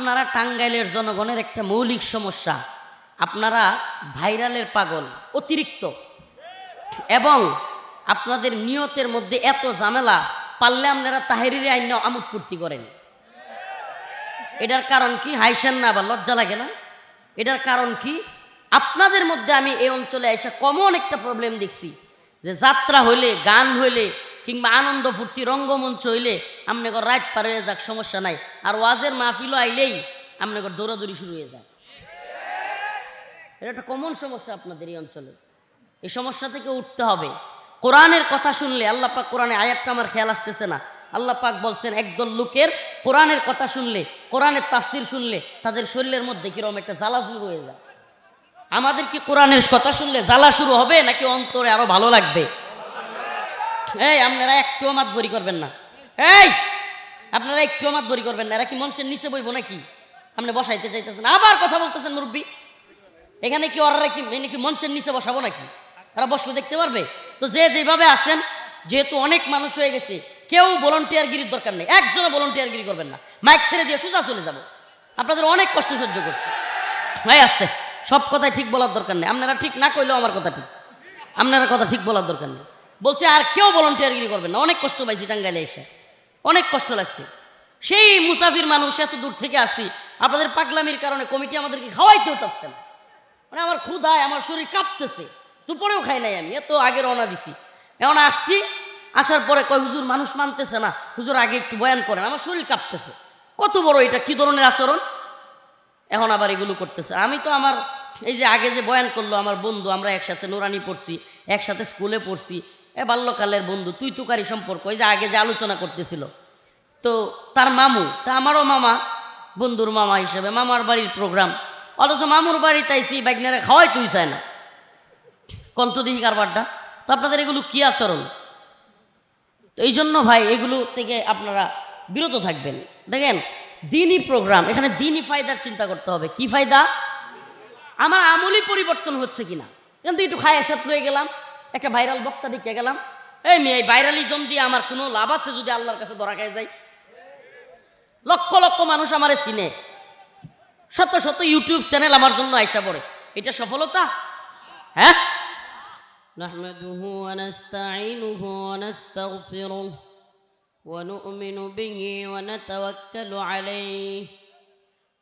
আপনারা টাঙ্গাইলের জনগণের একটা মৌলিক সমস্যা। আপনারা ভাইরালের পাগল, অতিরিক্ত। এবং আপনাদের নিয়তের মধ্যে এত ঝামেলা, পারলে আপনারা তাহেরির আইন আমোদ ফুর্তি করেন। এটার কারণ কি? হাইসেন না আবার লজ্জা লাগে না? এটার কারণ কি? আপনাদের মধ্যে আমি এই অঞ্চলে এসে কমন একটা প্রবলেম দেখছি, যে যাত্রা হইলে, গান হইলে কিংবা আনন্দ ফুর্তি, রঙ্গমঞ্চ হইলে আপনাকে রাত পার হয়ে যাক, সমস্যা নাই। আর ওয়াজের মাহফিলও আইলেই আপনাকে দৌড়াদৌড়ি শুরু হয়ে যায়। এটা একটা কমন সমস্যা আপনাদের এই অঞ্চলে। এই সমস্যা থেকে উঠতে হবে। কোরআনের কথা শুনলে আল্লাহ পাক কোরআনে আয়াতটা আমার খেয়াল আসতেছে না। আল্লাহ পাক বলছেন, একদল লোকের কোরআনের কথা শুনলে, কোরআনের তাফসির শুনলে তাদের শরীরের মধ্যে কীরকম একটা জ্বালা শুরু হয়ে যায়? আমাদের কি কোরআনের কথা শুনলে জ্বালা শুরু হবে নাকি অন্তরে আরও ভালো লাগবে? এই, আপনারা একটু মাত বরি করবেন না। এই, আপনারা একটু মাত বরি করবেন না। এরা কি মঞ্চের নিচে বইবো নাকি? আপনি বসাইতে চাইতেছেন। আবার কথা বলতেছেন মুরব্বী। এখানে কি ওরা কি, এনে কি মঞ্চের নিচে বসাবো নাকি? তারা বসলে দেখতে পারবে? তো যে যেভাবে আছেন, যেহেতু অনেক মানুষ হয়ে গেছে, কেউ ভলন্টিয়ার গিরির দরকার নেই। একজনও ভলন্টিয়ার গিরি করবেন না। মাইক ছেড়ে দিয়ে সোজা চলে যাব। আপনাদের অনেক কষ্ট সহ্য করছে। ভাই, আসতে। সব কথাই ঠিক বলার দরকার নেই। আপনারা ঠিক না কইলেও আমার কথা ঠিক। আপনারা কথা ঠিক বলার দরকার নেই। বলছে, আর কেউ ভলন্টিয়ার গিরি করবেন না। অনেক কষ্ট পাইছি টাঙ্গাইলে এসে। অনেক কষ্ট লাগছে। সেই মুসাফির মানুষ, এত দূর থেকে আসছি, আপনাদের পাগলামির কারণে কমিটি আমাদেরকে খাওয়াইতেও চাচ্ছে না। মানে আমার ক্ষুধায়, আমার শরীর কাঁপতেছে। দুপুরেও খাই নাই আমি, এত আগে রওনা দিছি। এখন আসছি, আসার পরে কয়, হুজুর, মানুষ মানতেছে না। হুজুর আগে একটু বয়ান করেন, আমার শরীর কাঁপতেছে। কত বড় এটা, কি ধরনের আচরণ? এখন আবার এগুলো করতেছে। আমি তো আমার, এই যে আগে যে বয়ান করল, আমার বন্ধু, আমরা একসাথে নোরানি পড়ছি, একসাথে স্কুলে পড়ছি এ বাল্যকালের বন্ধু, তুই তুকারি সম্পর্ক, এই যে আগে যে আলোচনা করতেছিল। তো তার মামু, তা আমারও মামা, বন্ধুর মামা হিসেবে, মামার বাড়ির প্রোগ্রাম অথচ মামুর বাড়ি তাইছি বাইকনারে খাওয়াই তুই চায় না। কন্ত দিহি কারবারটা তো আপনাদের এগুলো কী আচরণ? তো এই জন্য ভাই, এগুলো থেকে আপনারা বিরত থাকবেন। দেখেন, দিনই প্রোগ্রাম এখানে দিনই ফায়দার চিন্তা করতে হবে। কি ফায়দা? আমার আমলই পরিবর্তন হচ্ছে কিনা? কিন্তু একটু খায় সাথে লয়ে গেলাম। একটা ভাইরাল বক্তা দিকে গেলাম এই মেয়ে এই ভাইরালিজম দিয়ে আমার কোনো লাভ আছে যদি আল্লাহর কাছে ধরা খায় যায় লক্ষ লক্ষ মানুষ আমারে চিনে শত শত ইউটিউব চ্যানেল আমার জন্য আইসা পড়ে এটা সফলতা হ্যাঁ نحمده ونستعينه ونستغفره ونؤمن به ونتوكل عليه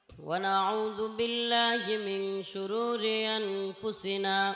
ونعوذ بالله من شرور انفسنا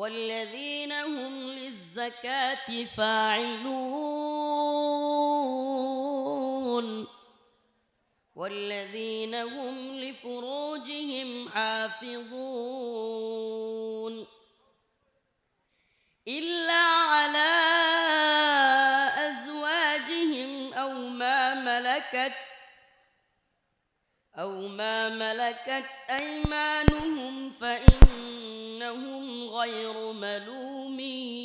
والذين هم للزكاة فاعلون والذين هم لفروجهم حافظون إلا على أو ما ملكت أيمانهم فإنهم غير ملومين.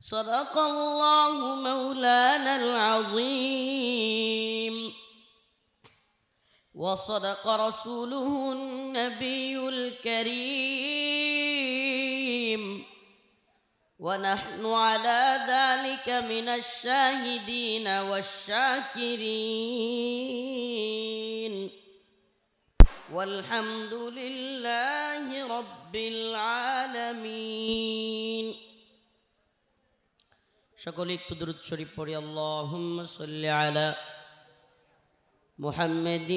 صدق الله مولانا العظيم. وصدق رسوله النبي الكريم. ونحن على ذلك من الشاهدين والشاكرين والحمد لله رب العالمين সকলে একটু দূরত শরীফ পড়ি আল্লাহুম্মা সাল্লি আলা محمد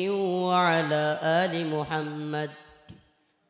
وعلى آل محمد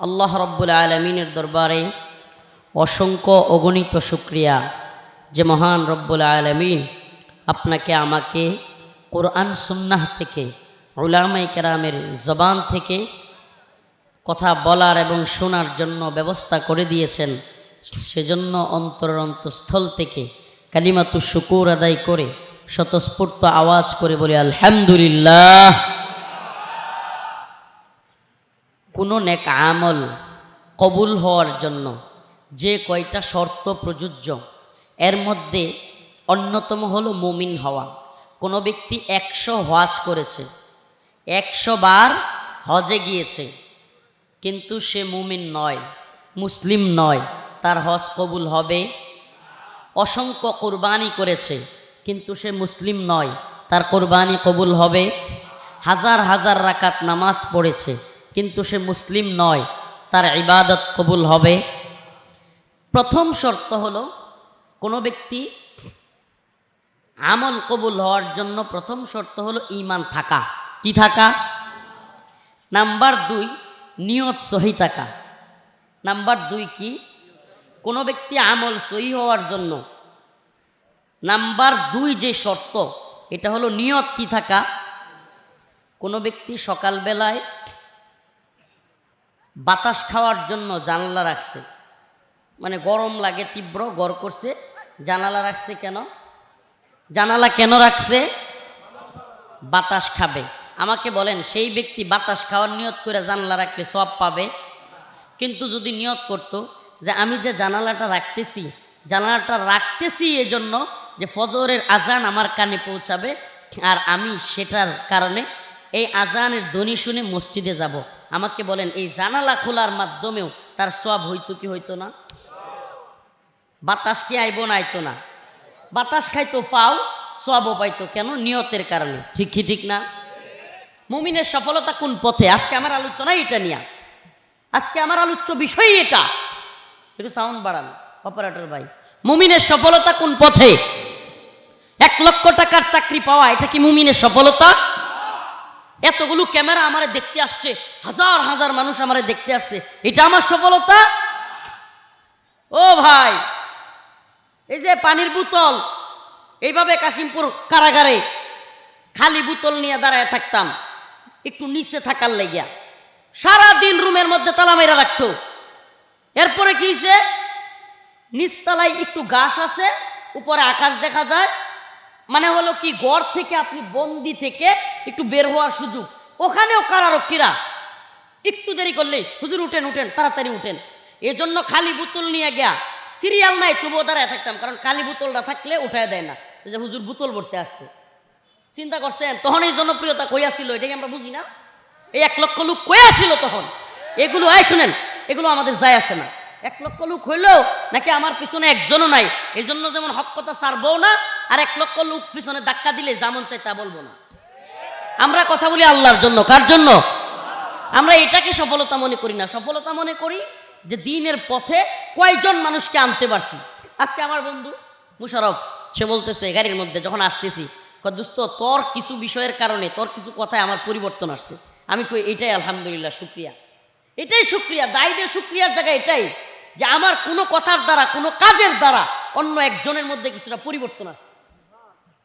আল্লাহ রব্বুল আলমিনের দরবারে অসংখ্য অগণিত শুক্রিয়া যে মহান রব্বুল আলমিন আপনাকে, আমাকে কোরআন সুন্নাহ থেকে উলামাই কেরামের জবান থেকে কথা বলার এবং শোনার জন্য ব্যবস্থা করে দিয়েছেন। সেজন্য অন্তরের অন্তঃস্থল থেকে কালিমাতু শুকুর আদায় করে, স্বতঃস্ফূর্ত আওয়াজ করে বলি, আলহামদুলিল্লাহ। কোনো নেক আমল কবুল হওয়ার জন্য যে কয়টা শর্ত প্রযোজ্য, এর মধ্যে অন্যতম হলো মুমিন হওয়া। কোনো ব্যক্তি একশো হজ করেছে, একশো বার হজে গিয়েছে, কিন্তু সে মুমিন নয়, মুসলিম নয়, তার হজ কবুল হবে। অসংখ্য কোরবানি করেছে, কিন্তু সে মুসলিম নয়, তার কোরবানি কবুল হবে। হাজার হাজার রাকাত নামাজ পড়েছে কিন্তু সে মুসলিম নয়, তার ইবাদত কবুল হবে। প্রথম শর্ত হলো, কোনো ব্যক্তি আমল কবুল হওয়ার জন্য প্রথম শর্ত হলো ইমান থাকা। কি থাকা? নাম্বার দুই, নিয়ত সহি থাকা। নাম্বার দুই কি? কোনো ব্যক্তি আমল সহি হওয়ার জন্য। নাম্বার দুই যে শর্ত, এটা হলো নিয়ত কি থাকা? কোনো ব্যক্তি সকালবেলায় বাতাস খাওয়ার জন্য জানালা রাখছে। মানে গরম লাগে, তীব্র গড় করছে। জানালা রাখছে কেন? জানালা কেন রাখছে? বাতাস খাবে। আমাকে বলেন, সেই ব্যক্তি বাতাস খাওয়ার নিয়ত করে জানালা রাখলে সব পাবে? কিন্তু যদি নিয়ত করত যে আমি যে জানালাটা রাখতেছি জানালাটা রাখতেছি এজন্য যে ফজরের আজান আমার কানে পৌঁছাবে, আর আমি সেটার কারণে এই আজানের ধ্বনি শুনে মসজিদে যাব। আমাকে বলেন, এই জানালা খোলার মাধ্যমেও তার সব হইতো কি হইতো না? বাতাস কি আইব না আইতো না? বাতাস খাইতো পাও সবও পাইতো কেন? নিয়তের কারণে। ঠিক কি ঠিক না? মুমিনের সফলতা কোন পথে? আজকে আমার আলোচনা এটা নিয়ে। আজকে আমার আলোচ্য বিষয় এটা। একটু সাউন্ড বাড়ান অপারেটর ভাই। মুমিনের সফলতা কোন পথে? এক লক্ষ টাকার চাকরি পাওয়া, এটা কি মুমিনের সফলতা? এতগুলো ক্যামেরা আমারে দেখতে আসছে, হাজার হাজার মানুষ আমারে দেখতে আসছে। এটা আমার সফলতা? ও ভাই, এই যে পানির বোতল, এইভাবে কাশিমপুর কারাগারে খালি বোতল নিয়ে দাঁড়ায় থাকতাম, একটু নিচে থাকার লেগিয়া। সারা দিন রুমের মধ্যে তালা মেরা রাখতো। এরপরে কি হয়েছে নিচতলায় একটু ঘাস আছে, উপরে আকাশ দেখা যায় মানে হলো কি গড় থেকে আপনি বন্দি থেকে একটু বের হওয়ার সুযোগ। ওখানেও কারারক্ষীরা, একটু দেরি করলেই, হুজুর, উঠেন উঠেন, তাড়াতাড়ি উঠেন। এজন্য খালি বোতল নিয়ে গিয়া, সিরিয়াল নাই, তবুও দাঁড়ায় থাকতাম, কারণ খালি বোতলটা থাকলে উঠায় দেয় না। যে হুজুর বোতল ভরতে আসছে। চিন্তা করছেন তখন এই জনপ্রিয়তা কইয়া ছিল এটাকে আমরা বুঝি না? এই এক লক্ষ লোক কইয়া ছিল তখন। এগুলো, এই শুনেন, এগুলো আমাদের যায় আসে না। এক লক্ষ লোক হইলেও নাকি আমার পিছনে একজনও নাই? এই জন্য যেমন হক কথা ছাড়বো না, আর এক লক্ষ লোক পিছনে ধাক্কা দিলে যেমন চাই তা বলব না। আমরা কথা বলি আল্লাহর জন্য, কার জন্য? আমরা এটাকে সফলতা মনে করি না। সফলতা মনে করি যে দিনের পথে কয়জন মানুষকে আনতে পারছি। আজকে আমার বন্ধু মুশারফ, সে বলতেছে, গাড়ির মধ্যে যখন আসতেছি দোস্ত, তোর কিছু বিষয়ের কারণে, তোর কিছু কথায় আমার পরিবর্তন আসছে। আমি কই, এটাই আলহামদুলিল্লাহ, শুক্রিয়া। এটাই শুক্রিয়া, দায়ীদের শুক্রিয়ার জায়গা এটাই। যে আমার কোনো কথার দ্বারা, কোনো কাজের দ্বারা অন্য একজনের মধ্যে কিছুটা পরিবর্তন আছে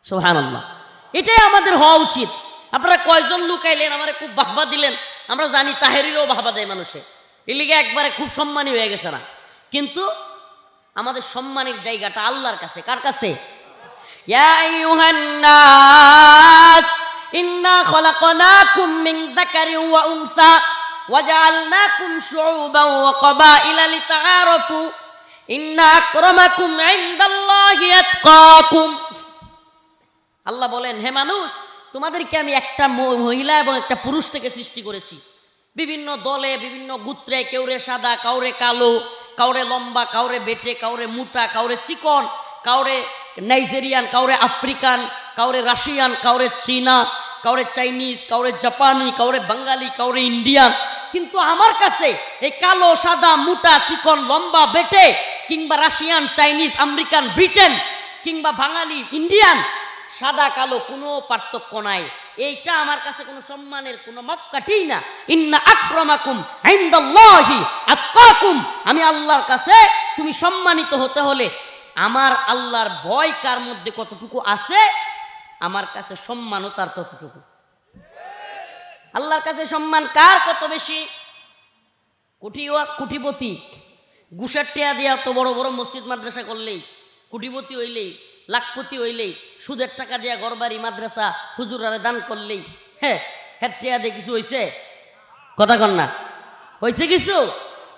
সোহান আল্লাহ এটাই আমাদের হওয়া উচিত। আপনারা কয়জন লোক আইলেন, আমার খুব বাহবা দিলেন। আমরা জানি তাহেরিরও বাহবা দেয় মানুষে। এলিগে একবারে খুব সম্মানী হয়ে গেছে না। কিন্তু আমাদের সম্মানের জায়গাটা আল্লাহর কাছে। কার কাছে? ইন্না খলাকনাকুম মিন যাকারিন ওয়া উনসা। وجعلناكم شعوبا وقبائل لتعارفوا إن أكرمكم عند الله أتقاكم আল্লাহ বলেন হে মানুষ তোমাদেরকে আমি একটা ম- মহিলা এবং একটা পুরুষ থেকে সৃষ্টি করেছি বিভিন্ন দলে বিভিন্ন গুত্রে কেউরে সাদা কাউরে কালো কাউরে লম্বা কাউরে বেটে কাউরে মোটা কাউরে চিকন কাউরে নাইজেরিয়ান কাউরে আফ্রিকান কাউরে রাশিয়ান কাউরে চীনা কাউরে চাইনিজ কাউরে জাপানি কাউরে বাঙালি কাউরে ইন্ডিয়ান কিন্তু আমার কাছে এই কালো, সাদা, মোটা, চিকন, লম্বা, বেটে, কিংবা রাশিয়ান, চাইনিজ, আমেরিকান, ব্রিটেন, কিংবা বাঙালি, ইন্ডিয়ান, সাদা, কালো, কোনো পার্থক্য নাই। এইটা আমার কাছে কোনো সম্মানের, কোনো মাপকাঠি না। ইন্না আক্রমাকুম ইনদাল্লাহি আতকাকুম। আমি আল্লাহর কাছে তুমি সম্মানিত হতে হলে আমার আল্লাহর ভয় কার মধ্যে কতটুকু আছে? আমার কাছে সম্মানও তার ততটুকু। আল্লাহর কাছে সম্মান কার কত বেশি? কোটি কুটিপতি গুসার টেয়া দিয়া তো বড় বড় মসজিদ মাদ্রাসা করলেই কুটিপতি হইলেই, লাখপতি হইলেই, সুদের টাকা দিয়া গরবারি মাদ্রাসা হুজুরারে দান করলেই হ্যাঁ হ্যাঁ টেয়া দিয়ে কিছু হয়েছে কথা কন না। হয়েছে কিছু?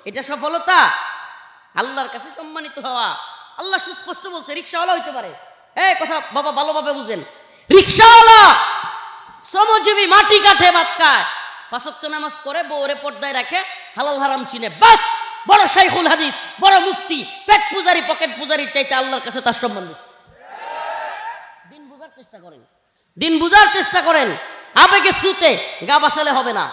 এটা সফলতা? আল্লাহর কাছে সম্মানিত হওয়া। আল্লাহ সুস্পষ্ট বলছে, রিক্সাওয়ালা হইতে পারে। হ্যাঁ কথা বাবা ভালোভাবে বুঝেন। রিক্সাওয়ালা! শ্রমজীবী মাটি কাঠে ভাত খায়। পাঁচত্ব নামাজ পড়ে, বউরে পর্দায় রাখে, হালাল হারাম চিনে। বাস! বড় শাইখুল হাদিস, বড় মুফতি, পেট পূজারি, পকেট পূজারির চাইতে আল্লাহর কাছে তার সম্মান। দিন বুঝার চেষ্টা করেন। দিন বুঝার চেষ্টা করেন। আবেগে শ্রুতে গা বাসালে হবে না।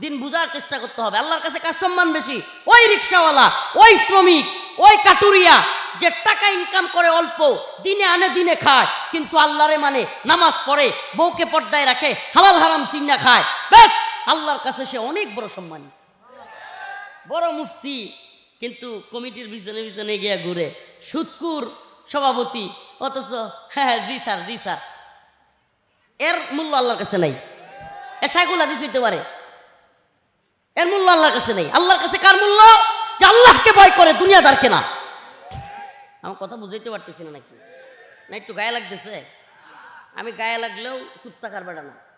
দিন বুঝার চেষ্টা করতে হবে। আল্লাহর কাছে কার সম্মান বেশি? ওই রিক্সাওয়ালা, ওই শ্রমিক। ওই কাটুরিয়া, যে টাকা ইনকাম করে অল্প, দিনে আনে, দিনে খায়, কিন্তু আল্লাহরে মানে নামাজ পড়ে, বউকে পর্দায় রাখে, হালাল হারাম চিন্না খায়, ব্যাস, আল্লাহর কাছে সে অনেক বড় সম্মানী। বড় মুফতি, কিন্তু কমিটির পিছনে পিছনে গিয়া ঘুরে, সুৎকুর সভাপতি, অথচ হ্যাঁ জি স্যার জি স্যার। এর মূল্য আল্লাহর কাছে নাই। এ সাইকুল হাদিস হইতে পারে। এর মূল্য আল্লাহর কাছে নেই। আল্লাহর কাছে কার মূল্য? যে আল্লাহকে ভয় করে দুনিয়াদারকে না আমার কথা বুঝাইতে পারতেছি না নাকি? না, একটু গায়ে লাগতেছে? আমি গায়ে লাগলেও চুপ থাকার বেড়া না।